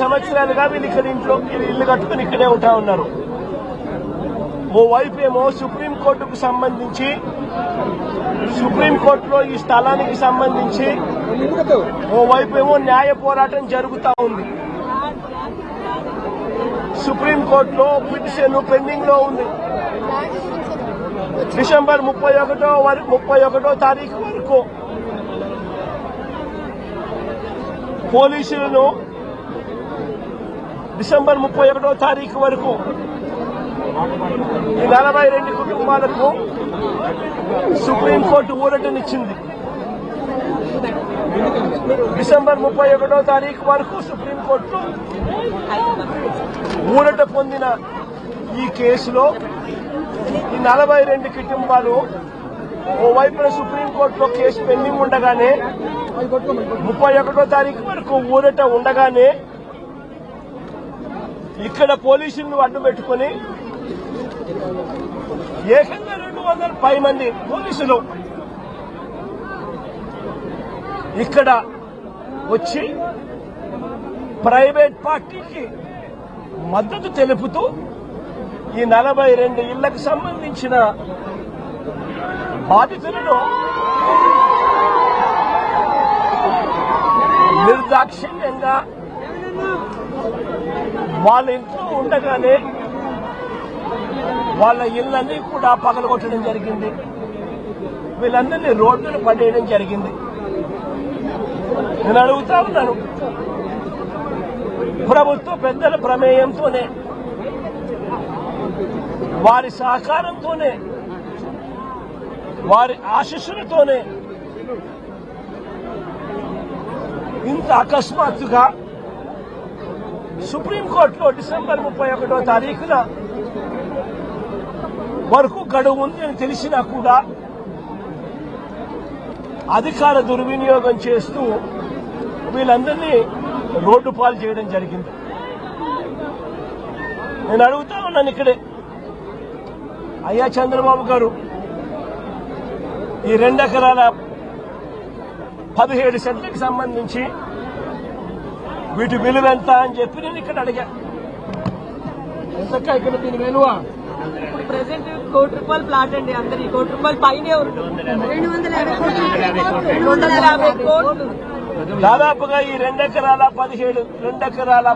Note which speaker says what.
Speaker 1: సంవత్సరాలుగా వీళ్ళు ఇక్కడ ఇంట్లో ఇల్లు కట్టుకుని ఇక్కడే ఉంటా ఉన్నారు. ఓవైపు ఏమో సుప్రీంకోర్టుకు సంబంధించి సుప్రీంకోర్టులో ఈ స్థలానికి సంబంధించి ఓవైపు ఏమో న్యాయ పోరాటం జరుగుతూ ఉంది. సుప్రీంకోర్టులో పిటిషన్ పెండింగ్లో ఉంది. డిసెంబర్ ముప్పై ఒకటో ముప్పై ఒకటో తారీఖు వరకు పోలీసులను డిసెంబర్ ముప్పై ఒకటో తారీఖు వరకు ఈ నలభై రెండు కుటుంబాలకు సుప్రీంకోర్టు ఊరటనిచ్చింది. డిసెంబర్ ముప్పై ఒకటో తారీఖు వరకు సుప్రీంకోర్టు ఊరట పొందిన ఈ కేసులో ఈ నలభై రెండు కుటుంబాలు ఓవైపున సుప్రీంకోర్టులో కేసు పెండింగ్ ఉండగానే ముప్పై ఒకటో తారీఖు వరకు ఊరట ఉండగానే ఇక్కడ పోలీసులను అడ్డు పెట్టుకుని ఏకంగా రెండు వందల పై మంది పోలీసులు ఇక్కడ వచ్చి ప్రైవేట్ పార్టీకి మద్దతు తెలుపుతూ ఈ నలభై రెండు ఇళ్ళకు సంబంధించిన బాధితులను నిర్దాక్షిణ్యంగా వాళ్ళ ఇంట్లో ఉండగానే వాళ్ళ ఇళ్ళని కూడా పగలగొట్టడం జరిగింది. వీళ్ళందరినీ రోడ్లను పడేయడం జరిగింది. నేను అడుగుతా ఉన్నాను. ప్రభుత్వ పెద్దల ప్రమేయంతోనే వారి సహకారంతోనే వారి ఆశీస్సులతోనే ఇంత అకస్మాత్తుగా సుప్రీంకోర్టులో డిసెంబర్ ముప్పై ఒకటో తారీఖున వరకు గడువు ఉంది అని తెలిసినా కూడా అధికార దుర్వినియోగం చేస్తూ వీళ్ళందరినీ రోడ్డు పాలు చేయడం జరిగింది. నేను అడుగుతా ఉన్నాను ఇక్కడే. అయ్యా చంద్రబాబు గారు ఈ రెండు ఎకరాల పదిహేడు సెంట్లకు సంబంధించి వీటి విలువ ఎంత అని చెప్పి నేను ఇక్కడ అడిగా. ఎంతక్క ఇక్కడ దీని విలువ?
Speaker 2: ఇప్పుడు ప్రెసెంట్ కోటి రూపాయలు ప్లాట్ అండి అందరి. కోటి రూపాయలు పైనే ఉంటుంది
Speaker 1: దాదాపుగా ఈ రెండు ఎకరాల పదిహేడు రెండు ఎకరాల